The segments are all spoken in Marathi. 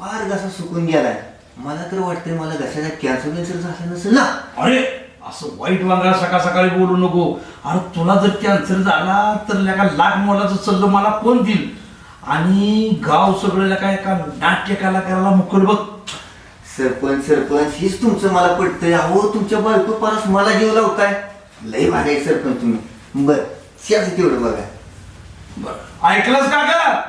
फार घसा सुकून गेलाय. मला तर वाटतंय मला घशाचा कॅन्सर कॅन्सर झाला नसेल ना? अरे असं वाईट वांगा सकाळ सकाळी बोलू नको. अरे तुला जर कॅन्सर झाला तर लेका लाख मोलाचं सल्लो मला कोण देईल? आणि गाव सगळं लेका एका नाट्य कलाकाराला मुकड बघ. सरपंच सरपंच हेच तुमचं मला पडतंय अहो तुमच्या बायको परस मला जीव लावताय. लय भारी आहे सरपंच तुम्ही. बर शेच तेवढं बघा. बरं. ऐकलंस का का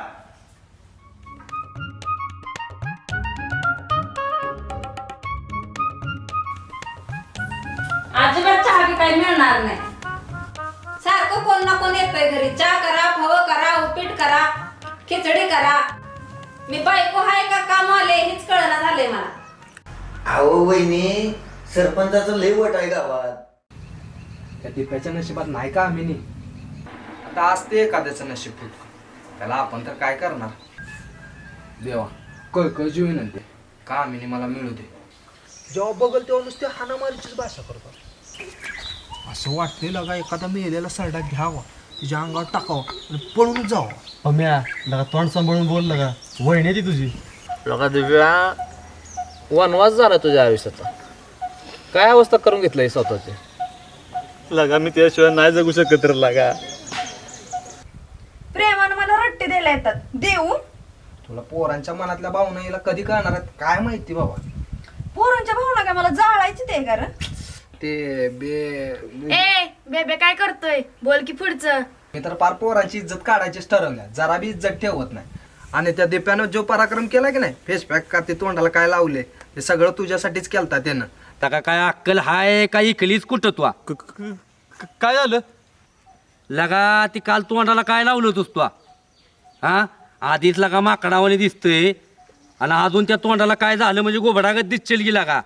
काही मिळणार नाही. सारखं कोण ना कोण येतंय घरी. चहा करा फव करा उपीट करा खिचडी करा. मी बायको हाय का काम आले हेच कळना झालंय मला. अहो वहिनी सरपंचाचं लय वट आहे गावात. त्या दिप्याच्या नशिबात नाही का आम्ही आता असते एखाद्याचं नशीब फुट त्याला आपण तर काय करणार? देवा कळ कळची विनंती का आम्ही मला मिळू दे? जेव्हा बघल तेव्हा नुसते हाणामारीचीच भाषा करतात असं वाटते लगा एखादा मेलेला सरडा घ्यावा. तिच्या अंगावर टाकावा आणि पळून जावं. पम्या लगा तोंड सांभाळून बोल लगा. वहिनी ती तुझी. लोका दिव्या वनवास झाला तुझ्या आयुष्याचा. काय अवस्था करून घेतलंय स्वतःची? लगा मी त्याशिवाय नाही जगू शकत रे लगा. प्रेमानं मला रट्टे द्यायला येतात. देऊ? तुला पोरांच्या मनातल्या भावना हिला कधी कळणार आहेत? काय माहिती बाबा? पोरांच्या भावना काय? मला जाळायची ते का रे? ते बे ए बेबे काय करतोय? बोल की पुढचं. मी तर फार पोरांची इज्जत काढायचीच ठरवल्या. जरा बी इज्जत ठेवत नाही. आणि त्या दिप्यानं जो पराक्रम केला की नाही फेस पॅक का ते तोंडाला काय लावले ते सगळं तुझ्यासाठीच केलता त्यानं. taka काय अक्कल हाय का इकलीच कुठं तू? क- क- क- काय झालं? लगा ती काल तोंडाला काय लावलं होतंस तू? हा? आधीच लगा माकडावाने दिसतंय. आणि अजून त्या तोंडाला काय झालं म्हणजे गोबडागत दिसचेल का